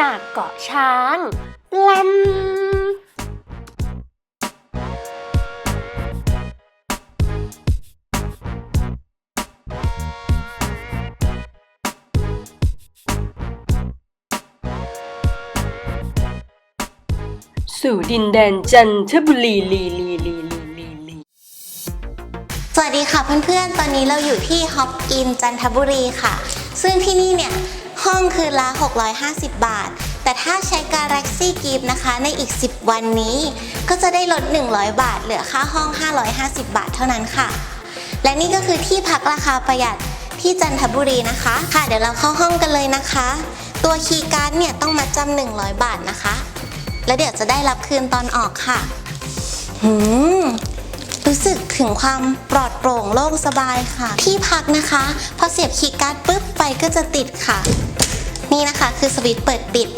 จากเกาะช้างแลมสู่ดินแดนจันทบุรีลีลีลีลีลีลีสวัสดีค่ะเพื่อนๆ ตอนนี้เราอยู่ที่ฮอปอินจันทบุรีค่ะ ซึ่งที่นี่เนี่ย ห้องคืนละ 650 บาท แต่ถ้าใช้ Galaxy Gift นะคะในอีก 10 วันนี้ ก็จะได้ลด 100 บาท เหลือค่าห้อง 550 บาทเท่านั้นค่ะ และนี่ก็คือที่พักราคาประหยัดที่จันทบุรีนะคะ ค่ะ เดี๋ยวเราเข้าห้องกันเลยนะคะ ตัวคีย์การ์ดเนี่ยต้องมาจำ100 บาทนะคะ แล้วเดี๋ยวจะได้รับคืนตอนออกค่ะ หืม สึกถึงความปลอดโปร่งโล่งสบายค่ะ ที่พักนะคะ พอเสียบคีย์การ์ดปุ๊บไฟก็จะติดค่ะ นี่นะคะคือสวิตช์เปิดปิด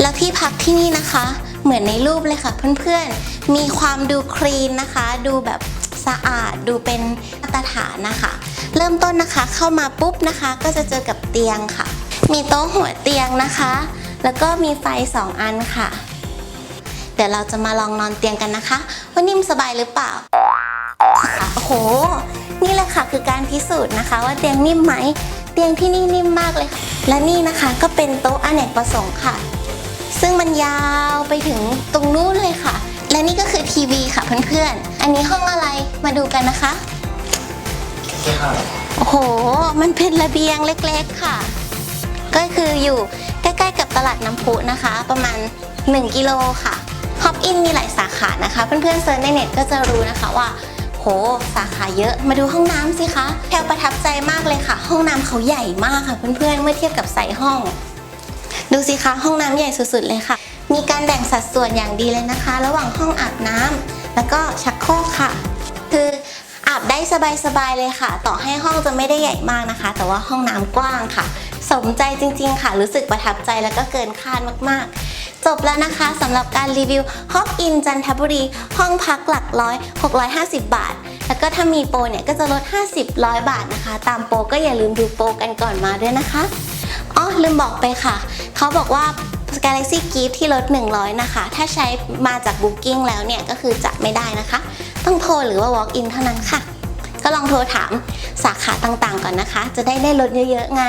แล้วที่พักที่นี่นะคะ เหมือนในรูปเลยค่ะ เพื่อนๆ มีความดูคลีนนะคะ ดูแบบสะอาดดูเป็นมาตรฐานนะคะ เริ่มต้นนะคะเข้ามาปุ๊บนะคะ ก็จะเจอกับเตียงค่ะ มีโต๊ะหัวเตียงนะคะ แล้วก็มีไฟสองอันค่ะ เดี๋ยวเราจะมาลองนอนเตียงกันนะคะ ว่านิ่มสบายหรือเปล่า โอ้โห นี่แหละค่ะคือการพิสูจน์นะคะว่าเตียงนิ่มไหม เตียงที่นี่นิ่มมากเลยค่ะ และนี่นะคะก็เป็นโต๊ะอเนกประสงค์ค่ะ ซึ่งมันยาวไปถึงตรงนู้นเลยค่ะ และนี่ก็คือทีวีค่ะเพื่อนๆ อันนี้ห้องอะไรมาดูกันนะคะ โอ้โห มันเป็นระเบียงเล็กๆค่ะ ก็คืออยู่ใกล้ๆกับตลาดน้ำพุนะคะ ประมาณ 1 กิโลค่ะฮอปอินมีหลายสาขานะคะ เพื่อนๆเซิร์ชในเน็ตก็จะรู้นะคะว่าโห สาขาเยอะ มาดูห้องน้ำสิคะแพลประทับใจมากเลยค่ะ ห้องน้ำเขาใหญ่มากค่ะเพื่อนๆเมื่อเทียบกับไซส์ห้อง ดูสิคะห้องน้ำใหญ่สุดๆเลยค่ะ มีการแบ่งสัดส่วนอย่างดีเลยนะคะ ระหว่างห้องอาบน้ำแล้วก็ชักโครกค่ะ คืออาบได้สบายๆเลยค่ะ ต่อให้ห้องจะไม่ได้ใหญ่มากนะคะ แต่ว่าห้องน้ำกว้างค่ะ สมใจจริงๆค่ะ รู้สึกประทับใจแล้วก็เกินคาดมากๆ จบแล้วนะคะสำหรับการรีวิวฮอปอินจันทบุรี ห้องพักหลักร้อย 650 บาท แล้วก็ถ้ามีโปรเนี่ยก็จะลด 50 100 บาทนะคะ ตามโปรก็อย่าลืมดูโปรกันก่อนมาด้วยนะคะอ๋อลืมบอกไปค่ะ เขาบอกว่า Galaxy Gift ที่ลด 100 นะคะ ถ้าใช้มาจาก Booking แล้วเนี่ยก็คือจะไม่ได้นะคะ ต้องโทรหรือว่า Walk in เท่านั้นค่ะ ก็ลองโทรถามสาขาต่างๆ ก่อนนะคะ จะได้ได้ลดเยอะๆไง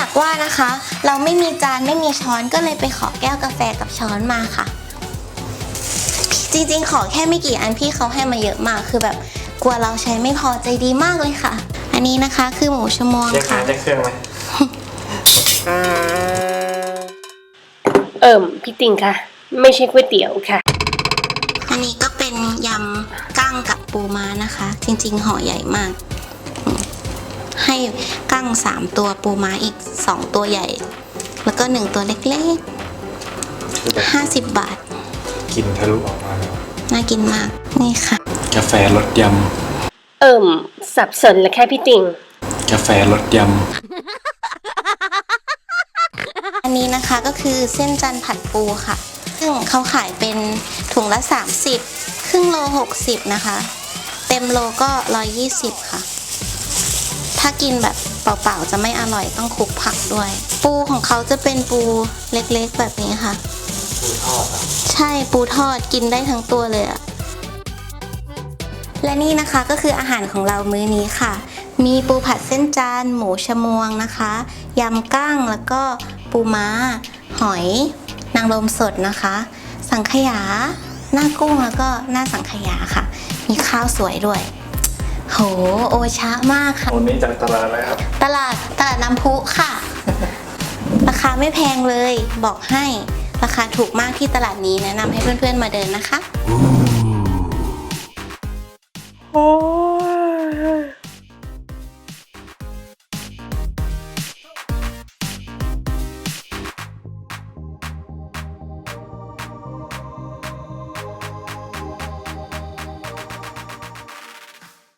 จากว่านะคะ เราไม่มีจานไม่มีช้อนก็เลยไปขอแก้วกาแฟกับช้อนมาค่ะ จริงๆ ขอแค่ไม่กี่อันพี่เขาให้มาเยอะมากคือแบบกลัวเราใช้ไม่พอใจดีมากเลยค่ะ อันนี้นะคะคือหมูชะมวงเรียกค่ะน้ำจากเครื่องไหมเอิ่มพี่ติงค่ะ ไม่ใช่ก๋วยเตี๋ยวค่ะ อันนี้ก็เป็นยำกั้งกับปูม้านะคะ จริงๆห่อใหญ่มากอืม ให้กั้งสามตัวปูม้าอีกสองตัวใหญ่ แล้วก็หนึ่งตัวเล็กคือแบบๆห้าสิบบาทกินทะลุออกมาแล้วน่ากินมาก นี่ค่ะ กาแฟรสยเอิ่ม สับสนแล้วค่ะพี่ติงำกาแฟรสยอันนี้นะคะก็คือเส้นจันทร์ผัดปูค่ะ ซึ่งเขาขายเป็นถุงละ 30 ครึ่งโล 60 นะคะ เต็มโลก็ 120ค่ะ ถ้ากินแบบเปล่าๆจะไม่อร่อยต้องคลุกผักด้วย ปูของเขาจะเป็นปูเล็กๆแบบนี้ค่ะ ปูทอดใช่ปูทอดกินได้ทั้งตัวเลยอะและนี่นะคะก็คืออาหารของเรามื้อนี้ค่ะ มีปูผัดเส้นจานหมูชะมวงนะคะยำกั้งแล้วก็ปูม้า หอย นางรมสดนะคะ สังขยา หน้ากุ้งแล้วก็หน้าสังขยาค่ะ มีข้าวสวยด้วย โห โอชะมากค่ะำวันนี้จากตลาดอะไรครับ ตลาดตลาดน้ำพุค่ะ ราคาไม่แพงเลย บอกให้ ราคาถูกมากที่ตลาดนี้แนะนำให้เพื่อนๆมาเดินนะคะอู้